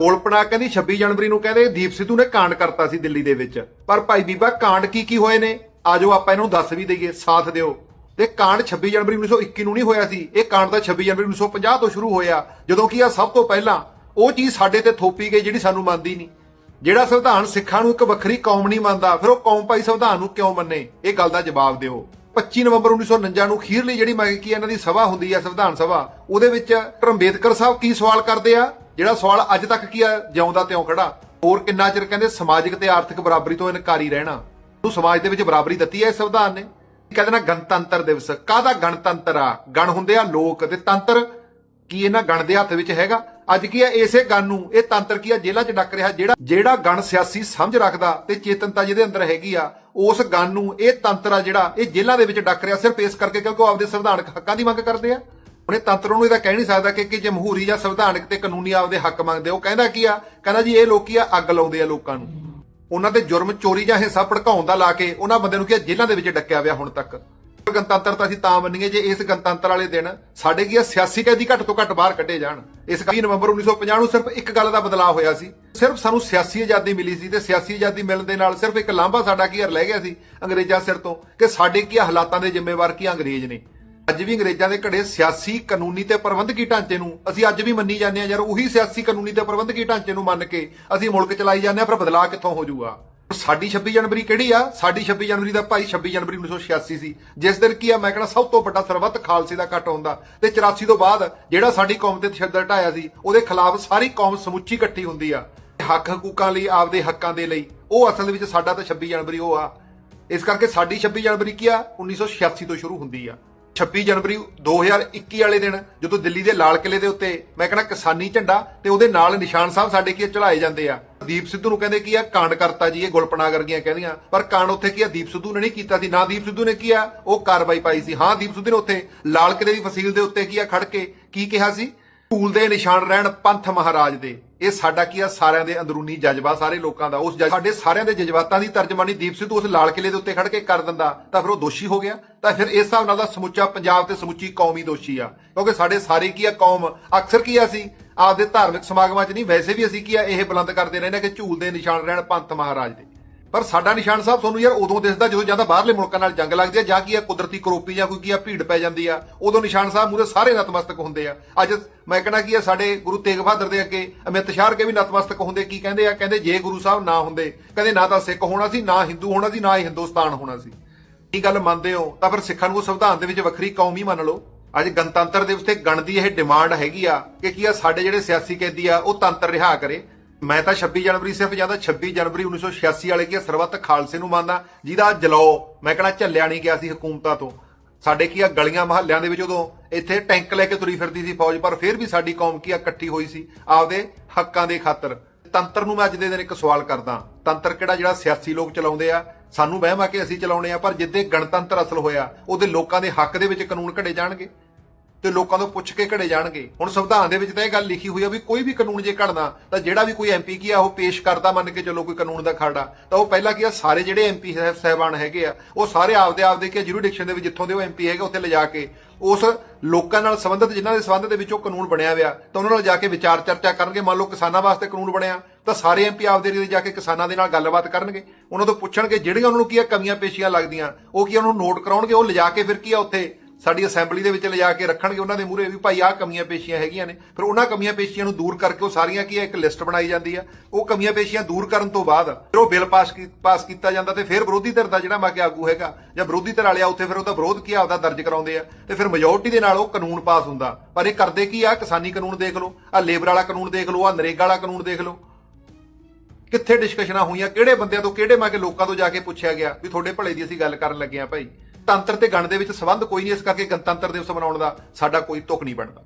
ਕੋਲਪਨਾ ਕਹਿੰਦੀ 26 ਜਨਵਰੀ ਨੂੰ ਕਹਿੰਦੇ ਦੀਪ ਸਿੱਧੂ ਨੇ ਕਾਂਡ ਕਰਤਾ ਸੀ ਦਿੱਲੀ ਦੇ ਵਿੱਚ। ਪਰ ਭਾਈ ਬੀਬਾ, ਕਾਂਡ ਕੀ ਕੀ ਹੋਏ ਨੇ? ਆਜੋ ਆਪਾਂ ਇਹਨੂੰ ਦੱਸ ਵੀ ਦਈਏ, ਸਾਥ ਦਿਓ। ਤੇ ਕਾਂਡ 26 ਜਨਵਰੀ 1921 ਨੂੰ ਨਹੀਂ ਹੋਇਆ ਸੀ। ਇਹ ਕਾਂਡ ਤਾਂ 26 ਜਨਵਰੀ 1950 ਤੋਂ ਸ਼ੁਰੂ ਹੋਇਆ, ਜਦੋਂ ਕਿ ਆ ਸਭ ਤੋਂ ਪਹਿਲਾਂ ਉਹ ਚੀਜ਼ ਸਾਡੇ ਤੇ ਥੋਪੀ ਗਈ ਜਿਹੜੀ ਸਾਨੂੰ ਮੰਨਦੀ ਨਹੀਂ। ਜਿਹੜਾ ਸੰਵਿਧਾਨ ਸਿੱਖਾਂ ਨੂੰ ਇੱਕ ਵੱਖਰੀ ਕੌਮ ਨਹੀਂ ਮੰਨਦਾ, ਫਿਰ ਉਹ ਕੌਮ ਭਾਈ ਸੰਵਿਧਾਨ ਨੂੰ ਕਿਉਂ ਮੰਨੇ? ਇਹ ਗੱਲ ਦਾ ਜਵਾਬ ਦਿਓ। 25 ਨਵੰਬਰ 1949 ਨੂੰ ਖੀਰਲੀ ਜਿਹੜੀ ਮੈਂ ਇਹਨਾਂ ਦੀ ਸਭਾ ਹੁੰਦੀ ਹੈ ਸੰਵਿਧਾਨ ਸਭਾ, ਉਹਦੇ ਵਿੱਚ ਅੰਬੇਦਕਰ ਸਾਹਿਬ ਕੀ ਸਵਾਲ ਕਰਦੇ ਆ? ਜਿਹੜਾ ਸਵਾਲ ਅੱਜ ਤੱਕ ਕੀ ਆ? ਜਿਉਂਦਾ ਤਿਉਂ ਖੜਾ। ਹੋਰ ਕਿੰਨਾ ਚਿਰ ਕਹਿੰਦੇ ਸਮਾਜਿਕ ਤੇ ਆਰਥਿਕ ਬਰਾਬਰੀ ਤੋਂ ਇਨਕਾਰੀ ਰਹਿਣਾ? ਉਹ ਸਮਾਜ ਦੇ ਵਿੱਚ ਬਰਾਬਰੀ ਦਿੱਤੀ ਹੈ ਸੰਵਿਧਾਨ ਨੇ। ਕਹਿੰਦੇ ਨਾ ਗਣਤੰਤਰ ਦਿਵਸ। ਕਾਹਦਾ ਗਣਤੰਤਰ ਆ? ਗਣ ਹੁੰਦੇ ਆ ਲੋਕ ਤੇ ਤੰਤਰ। ਕੀ ਇਹਨਾਂ ਗਣ ਦੇ ਹੱਥ ਵਿੱਚ ਹੈਗਾ? ਅੱਜ ਕੀ ਆ? ਇਸੇ ਗਣ ਨੂੰ। ਇਹ ਤੰਤਰ ਕੀ ਆ? ਜੇਲ੍ਹਾਂ 'ਚ ਡੱਕ ਰਿਹਾ। ਜਿਹੜਾ ਜਿਹੜਾ ਗਣ ਸਿਆਸੀ ਸਮਝ ਰੱਖਦਾ ਤੇ ਚੇਤਨਤਾ ਜਿਹਦੇ ਅੰਦਰ ਹੈਗੀ ਆ, ਉਸ ਗਣ ਨੂੰ ਇਹ ਤੰਤਰ ਆ ਜਿਹੜਾ ਇਹ ਜੇਲ੍ਹਾਂ ਦੇ ਵਿੱਚ ਡੱਕ ਰਿਹਾ। ਸਿਰਫ ਇਸ ਕਰਕੇ ਕਿਉਂਕਿ ਉਹ ਆਪਦੇ ਸੰਵਿਧਾਨਕ ਹੱਕਾਂ ਦੀ ਮੰਗ ਕਰਦੇ ਆ। ਉਹਨੇ ਤੰਤਰ ਨੂੰ ਇਹਦਾ ਕਹਿ ਨਹੀਂ ਸਕਦਾ ਕਿ ਕਿ ਜਮਹੂਰੀ ਜਾਂ ਸੰਵਿਧਾਨਕ ਤੇ ਕਾਨੂੰਨੀ ਆਪਦੇ ਹੱਕ ਮੰਗਦੇ ਉਹ ਕਹਿੰਦਾ ਕੀ ਆ? ਕਹਿੰਦਾ ਜੀ ਇਹ ਲੋਕੀ ਆ ਅੱਗ ਲਾਉਂਦੇ ਆ ਲੋਕਾਂ ਨੂੰ। ਉਹਨਾਂ ਤੇ ਜੁਰਮ ਚੋਰੀ ਜਾਂ ਹਿੱਸਾ ਭੜਕਾਉਣ ਦਾ ਲਾ ਕੇ ਉਹਨਾਂ ਬੰਦਿਆਂ ਨੂੰ ਕੀ ਜੇਲ੍ਹਾਂ ਦੇ ਵਿੱਚ ਡੱਕਿਆ ਹੋਇਆ ਹੁਣ ਤੱਕ। ਗਣਤੰਤਰ ਤਾਂ ਅਸੀਂ ਤਾਂ ਮੰਨੀਏ ਜੇ ਇਸ ਗਣਤੰਤਰ ਵਾਲੇ ਦਿਨ ਸਾਡੇ ਕੀ ਆ? ਸਿਆਸੀ ਕੈਦੀ ਘੱਟ ਤੋਂ ਘੱਟ ਬਾਹਰ ਕੱਢੇ ਜਾਣ। ਇਸ 20 ਨਵੰਬਰ 1950 ਨੂੰ ਸਿਰਫ ਇੱਕ ਗੱਲ ਦਾ ਬਦਲਾਅ ਹੋਇਆ ਸੀ। ਸਿਰਫ ਸਾਨੂੰ ਸਿਆਸੀ ਆਜ਼ਾਦੀ ਮਿਲੀ ਸੀ ਤੇ ਸਿਆਸੀ ਆਜ਼ਾਦੀ ਮਿਲਣ ਦੇ ਨਾਲ ਸਿਰਫ ਇੱਕ ਲਾਂਭਾ ਸਾਡਾ ਕੀ ਰਹਿ ਗਿਆ ਸੀ ਅੰਗਰੇਜ਼ਾਂ ਸਿਰ ਤੋਂ ਕਿ ਸਾਡੇ ਕੀ ਆ ਹਾਲਾਤਾਂ ਦੇ ਜ਼ਿੰਮੇਵਾਰ ਕੀ ਅੰਗਰੇਜ਼ ਨੇ। ਅੱਜ ਵੀ ਅੰਗਰੇਜ਼ਾਂ ਦੇ ਘੜੇ ਸਿਆਸੀ ਕਾਨੂੰਨੀ ਤੇ ਪ੍ਰਬੰਧਕੀ ਢਾਂਚੇ ਨੂੰ ਅਸੀਂ ਅੱਜ ਵੀ ਮੰਨੀ ਜਾਂਦੇ ਆ ਯਾਰ, ਉਹੀ ਸਿਆਸੀ ਕਾਨੂੰਨੀ ਤੇ ਪ੍ਰਬੰਧਕੀ ਢਾਂਚੇ ਨੂੰ ਮੰਨ ਕੇ ਅਸੀਂ ਮੁਲਕ ਚਲਾਈ ਜਾਂਦੇ ਆ ਪਰ ਬਦਲਾਅ ਕਿੱਥੋਂ ਹੋ ਜਾਊਗਾ? ਸਾਡੀ 26 ਜਨਵਰੀ ਕਿਹੜੀ ਆ? ਸਾਡੀ 26 ਜਨਵਰੀ ਦਾ ਭਾਈ 26 ਜਨਵਰੀ 1986 ਸੀ ਜਿਸ ਦਿਨ ਕੀ ਆ? ਮੈਂ ਕਹਿੰਦਾ ਸਭ ਤੋਂ ਵੱਡਾ ਸਰਬੱਤ ਖਾਲਸੇ ਦਾ ਇਕੱਠ ਹੁੰਦਾ ਤੇ 84 ਤੋਂ ਬਾਅਦ ਜਿਹੜਾ ਸਾਡੀ ਕੌਮ ਤੇ ਤਸ਼ੱਦਦ ਢਾਇਆ ਸੀ, ਉਹਦੇ ਖਿਲਾਫ ਸਾਰੀ ਕੌਮ ਸਮੁੱਚੀ ਇਕੱਠੀ ਹੁੰਦੀ ਆ। ਹੱਕ ਹਕੂਕਾਂ ਲਈ, ਆਪਦੇ ਹੱਕਾਂ ਦੇ ਲਈ। ਉਹ ਅਸਲ ਵਿੱਚ ਸਾਡਾ ਤਾਂ 26 ਜਨਵਰੀ ਉਹ ਆ। ਇਸ ਕਰਕੇ ਸਾਡੀ 26 ਜਨਵਰੀ ਕੀ ਆ? 1986 ਤੋਂ ਸ਼ੁਰੂ ਹੁੰਦੀ ਆ। 26 ਜਨਵਰੀ 2021 ਵਾਲੇ ਦਿਨ, ਜਦੋਂ ਦਿੱਲੀ ਦੇ ਲਾਲ ਕਿਲੇ ਦੇ ਉੱਤੇ ਮੈਂ ਕਹਿੰਦਾ ਕਿਸਾਨੀ ਝੰਡਾ ਤੇ ਉਹਦੇ ਨਾਲ ਨਿਸ਼ਾਨ ਸਾਹਿਬ ਸਾਡੇ ਕੀ ਚੜਾਏ ਜਾਂਦੇ ਆ। ਦੀਪ ਸਿੱਧੂ ਨੂੰ ਕਹਿੰਦੇ ਕੀ ਆ, ਕਾਂਡ ਕਰਤਾ ਜੀ, ਇਹ ਗੁਲਪਨਾ ਗਰਗੀਆਂ ਕਹਿੰਦੀਆਂ। ਪਰ ਕਾਂਡ ਉੱਥੇ ਕੀ ਆ, ਦੀਪ ਸਿੱਧੂ ਨੇ ਨਹੀਂ ਕੀਤਾ ਸੀ। ਨਾ ਦੀਪ ਸਿੱਧੂ ਨੇ ਕੀ ਆ, ਉਹ ਕਾਰਵਾਈ ਪਾਈ ਸੀ। ਹਾਂ, ਦੀਪ ਸਿੱਧੂ ਨੇ ਉੱਥੇ ਲਾਲ ਕਿਲੇ ਦੀ ਫਸੀਲ ਦੇ ਉੱਤੇ ਕੀ ਆ ਖੜ ਕੇ ਕੀ ਕਿਹਾ ਸੀ? ਧੂਲ ਦੇ ਨਿਸ਼ਾਨ ਰਹਿਣ ਪੰਥ ਮਹਾਰਾਜ ਦੇ। ਇਹ ਸਾਡਾ ਕੀ ਆ? ਸਾਰਿਆਂ ਦੇ ਅੰਦਰੂਨੀ ਜਜ਼ਬਾ, ਸਾਰੇ ਲੋਕਾਂ ਦਾ। ਉਸ ਸਾਡੇ ਸਾਰਿਆਂ ਦੇ ਜਜ਼ਬਾਤਾਂ ਦੀ ਤਰਜਮਾਨੀ ਦੀਪ ਸਿੱਧੂ ਉਸ ਲਾਲ ਕਿਲੇ ਦੇ ਉੱਤੇ ਖੜ ਕੇ ਕਰ ਦਿੰਦਾ। ਤਾਂ ਫਿਰ ਉਹ ਦੋਸ਼ੀ ਹੋ ਗਿਆ। ਤਾਂ ਫਿਰ ਇਸ ਹਿਸਾਬ ਨਾਲ ਦਾ ਸਮੁੱਚਾ ਪੰਜਾਬ ਤੇ ਸਮੁੱਚੀ ਕੌਮ ਹੀ ਦੋਸ਼ੀ ਆ। ਕਿਉਂਕਿ ਸਾਡੇ ਸਾਰੇ ਕੀ ਆ ਕੌਮ? ਅਕਸਰ ਕੀ ਆ ਸੀ ਆਪਦੇ ਧਾਰਮਿਕ ਸਮਾਗਮਾਂ 'ਚ ਨਹੀਂ, ਵੈਸੇ ਵੀ ਅਸੀਂ ਕੀ ਆ, ਇਹ ਬੁਲੰਦ ਕਰਦੇ ਰਹਿੰਦੇ ਕਿ ਝੂਲ ਦੇ ਨਿਸ਼ਾਨ ਰਹਿਣ ਪੰਥ ਮਹਾਰਾਜ ਦੇ। ਪਰ ਸਾਡਾ ਨਿਸ਼ਾਨ ਸਾਹਿਬ ਤੁਹਾਨੂੰ ਯਾਰ ਉਦੋਂ ਦਿਸਦਾ ਜਦੋਂ ਜਾਂਦਾ ਬਾਹਰਲੇ ਮੁਲਕਾਂ ਨਾਲ ਜੰਗ ਲੱਗਦੀ ਆ, ਜਾਂ ਕੀ ਆ, ਕੁਦਰਤੀ ਕਰੋਪੀ ਜਾਂ ਕੋਈ ਕੀ ਆ, ਭੀੜ ਪੈ ਜਾਂਦੀ ਆ। ਉਦੋਂ ਨਿਸ਼ਾਨ ਸਾਹਿਬ ਮੂਰੇ ਸਾਰੇ ਨਤਮਸਤਕ ਹੁੰਦੇ ਆ। ਅੱਜ ਮੈਂ ਕਹਿੰਦਾ ਕੀ ਆ, ਸਾਡੇ ਗੁਰੂ ਤੇਗ ਬਹਾਦਰ ਦੇ ਅੱਗੇ ਅਮਿਤ ਸ਼ਾਹ ਕੇ ਵੀ ਨਤਮਸਤਕ ਹੁੰਦੇ, ਕੀ ਕਹਿੰਦੇ ਆ? ਕਹਿੰਦੇ ਜੇ ਗੁਰੂ ਸਾਹਿਬ ਨਾ ਹੁੰਦੇ, ਕਹਿੰਦੇ ਨਾ ਤਾਂ ਸਿੱਖ ਹੋਣਾ ਸੀ, ਨਾ ਹਿੰਦੂ ਹੋਣਾ ਸੀ, ਨਾ ਹੀ ਹਿੰਦੁਸਤਾਨ ਹੋਣਾ ਸੀ। ਇਹ ਗੱਲ ਮੰਨਦੇ ਹੋ? ਤਾਂ ਫਿਰ ਸਿੱਖਾਂ ਨੂੰ ਸੰਵਿਧਾਨ ਦੇ ਵਿੱਚ ਵੱਖਰੀ ਕੌਮ ਹੀ ਮੰਨ ਲਓ। ਅੱਜ ਗਣਤੰਤਰ ਦਿਵਸ ਤੇ ਗਣ ਦੀ ਇਹ ਡਿਮਾਂਡ ਹੈਗੀ ਆ ਕਿ ਕੀ ਆ, ਸਾਡੇ ਜਿਹੜੇ ਸਿਆਸੀ ਕੈਦੀ ਆ, ਉਹ ਤੰਤਰ ਰਿਹਾ ਕਰੇ। ਮੈਂ ਤਾਂ 26 ਜਨਵਰੀ ਸਿਰਫ ਜਾਂਦਾ 26 ਜਨਵਰੀ 1986 ਵਾਲੇ ਕੀ ਸਰਬੱਤ ਖਾਲਸੇ ਨੂੰ ਮੰਨਦਾ। ਜਿਹਦਾ ਜਲਾਓ ਮੈਂ ਕਹਿੰਦਾ ਝੱਲਿਆ ਨਹੀਂ ਗਿਆ ਸੀ ਹਕੂਮਤਾਂ ਤੋਂ। ਸਾਡੇ ਕੀ ਆ, ਗਲੀਆਂ ਮਹੱਲਿਆਂ ਦੇ ਵਿੱਚ ਉਦੋਂ ਇੱਥੇ ਟੈਂਕ ਲੈ ਕੇ ਤੁਰੀ ਫਿਰਦੀ ਸੀ ਫੌਜ, ਪਰ ਫਿਰ ਵੀ ਸਾਡੀ ਕੌਮ ਕੀ ਆ, ਇਕੱਠੀ ਹੋਈ ਸੀ ਆਪਦੇ ਹੱਕਾਂ ਦੇ ਖਾਤਰ। ਤੰਤਰ ਨੂੰ ਮੈਂ ਅੱਜ ਦੇ ਦਿਨ ਇੱਕ ਸਵਾਲ ਕਰਦਾ। ਤੰਤਰ ਕਿਹੜਾ ਜਿਹੜਾ ਸਿਆਸੀ ਲੋਕ ਚਲਾਉਂਦੇ ਆ? ਸਾਨੂੰ ਵਹਿਮ ਆ ਕਿ ਅਸੀਂ ਚਲਾਉਣੇ ਆ, ਪਰ ਜਿੱਦੇ ਗਣਤੰਤਰ ਅਸਲ ਹੋਇਆ, ਉਹਦੇ ਲੋਕਾਂ ਦੇ ਹੱਕ ਦੇ ਵਿੱਚ ਕਾਨੂੰਨ ਘੜੇ ਜਾਣਗੇ। ਤੇ ਲੋਕਾਂ ਤੋਂ ਪੁੱਛ ਕੇ ਘੜੇ ਜਾਣਗੇ। ਹੁਣ ਸੰਵਿਧਾਨ ਦੇ ਵਿੱਚ ਤਾਂ ਇਹ ਗੱਲ ਲਿਖੀ ਹੋਈ ਆ ਵੀ ਕੋਈ ਵੀ ਕਾਨੂੰਨ ਜੇ ਘੜਨਾ, ਤਾਂ ਜਿਹੜਾ ਵੀ ਕੋਈ ਐਮਪੀ ਕੀ ਆ, ਉਹ ਪੇਸ਼ ਕਰਦਾ ਮੰਨ ਕੇ ਚੱਲੋ ਕੋਈ ਕਾਨੂੰਨ ਦਾ ਖਰੜਾ ਤਾਂ ਉਹ ਪਹਿਲਾਂ ਕੀ ਆ, ਸਾਰੇ ਜਿਹੜੇ ਐਮਪੀ ਸਹਿਬਾਨ ਹੈਗੇ ਆ, ਉਹ ਸਾਰੇ ਆਪਦੇ ਆਪਦੇ ਕੀ ਜੁਰੀਡਿਕਸ਼ਨ ਦੇ ਵਿੱਚ ਜਿੱਥੋਂ ਦੇ ਉਹ ਐਮਪੀ ਹੈਗੇ, ਉੱਥੇ ਲਿਜਾ ਕੇ, ਉਸ ਲੋਕਾਂ ਨਾਲ ਸੰਬੰਧਿਤ, ਜਿਨ੍ਹਾਂ ਦੇ ਸੰਬੰਧ ਦੇ ਵਿੱਚ ਉਹ ਕਾਨੂੰਨ ਬਣਿਆ ਹੋਇਆ, ਤਾਂ ਉਹਨਾਂ ਨਾਲ ਜਾ ਕੇ ਵਿਚਾਰ ਚਰਚਾ ਕਰਨਗੇ। ਮੰਨ ਲਓ ਕਿਸਾਨਾਂ ਵਾਸਤੇ ਕਾਨੂੰਨ ਬਣਿਆ, ਤਾਂ ਸਾਰੇ ਐਮਪੀ ਆਪਦੇ ਏਰੀਏ ਜਾ ਕੇ ਕਿਸਾਨਾਂ ਦੇ ਨਾਲ ਗੱਲਬਾਤ ਕਰਨਗੇ। ਉਹਨਾਂ ਤੋਂ ਪੁੱਛਣਗੇ, ਜਿਹੜੀਆਂ ਉਹਨਾਂ ਨੂੰ ਕੀ ਆ, ਕਮੀਆਂ ਪੇਸ਼ੀਆਂ ਲੱਗਦੀਆਂ, ਉਹ ਕੀ ਉਹਨੂੰ ਨੋਟ ਕਰਾਉਣਗੇ, ਉਹ ਲਿਜਾ ਕੇ ਫਿਰ ਕੀ ਆ ਉੱਥੇ ਸਾਡੀ ਅਸੈਂਬਲੀ ਦੇ ਵਿੱਚ ਲਿਜਾ ਕੇ ਰੱਖਣਗੇ, ਉਹਨਾਂ ਦੇ ਮੂਹਰੇ ਵੀ ਭਾਈ ਆਹ ਕਮੀਆਂ ਪੇਸ਼ੀਆਂ ਹੈਗੀਆਂ ਨੇ। ਫਿਰ ਉਹਨਾਂ ਕਮੀਆਂ ਪੇਸ਼ੀਆਂ ਨੂੰ ਦੂਰ ਕਰਕੇ ਉਹ ਸਾਰੀਆਂ ਕੀ ਹੈ ਇੱਕ ਲਿਸਟ ਬਣਾਈ ਜਾਂਦੀ ਆ। ਉਹ ਕਮੀਆਂ ਪੇਸ਼ੀਆਂ ਦੂਰ ਕਰਨ ਤੋਂ ਬਾਅਦ ਫਿਰ ਉਹ ਬਿੱਲ ਪਾਸ ਪਾਸ ਕੀਤਾ ਜਾਂਦਾ ਤੇ ਫਿਰ ਵਿਰੋਧੀ ਧਿਰ ਦਾ ਜਿਹੜਾ ਮੈਂ ਕਿ ਆਗੂ ਹੈਗਾ, ਜਾਂ ਵਿਰੋਧੀ ਧਿਰ ਵਾਲਿਆ ਉੱਥੇ ਫਿਰ ਉਹਦਾ ਵਿਰੋਧ ਕੀ ਆਪਦਾ ਦਰਜ ਕਰਾਉਂਦੇ ਆ। ਤੇ ਫਿਰ ਮੈਜੋਰਟੀ ਦੇ ਨਾਲ ਉਹ ਕਾਨੂੰਨ ਪਾਸ ਹੁੰਦਾ। ਪਰ ਇਹ ਕਰਦੇ ਕੀ ਆ, ਕਿਸਾਨੀ ਕਾਨੂੰਨ ਦੇਖ ਲਓ ਆ ਲੇਬਰ ਵਾਲਾ ਕਾਨੂੰਨ ਦੇਖ ਲਓ ਆ ਨਰੇਗਾ ਵਾਲਾ ਕਾਨੂੰਨ ਦੇਖ ਲਓ। ਕਿੱਥੇ ਡਿਸਕਸ਼ਨਾਂ ਹੋਈਆਂ, ਕਿਹੜੇ ਬੰਦਿਆਂ ਤੋਂ, ਕਿਹੜੇ ਮੈਂ ਲੋਕਾਂ ਤੋਂ ਜਾ ਕੇ ਪੁੱਛਿਆ ਗਿਆ, ਵੀ ਤੁਹਾਡੇ ਭਲੇ ਦੀ ਅਸੀਂ ਗੱਲ ਕਰਨ ਲੱਗੇ ਆ ਭਾਈ। ਤੰਤਰ ਤੇ ਗਣ ਦੇ ਵਿੱਚ ਸੰਬੰਧ ਕੋਈ ਨਹੀਂ, ਇਸ ਕਰਕੇ ਗਣਤੰਤਰ ਦਿਵਸ ਮਨਾਉਣ ਦਾ ਸਾਡਾ ਕੋਈ ਤੁਕ ਨਹੀਂ ਬਣਦਾ।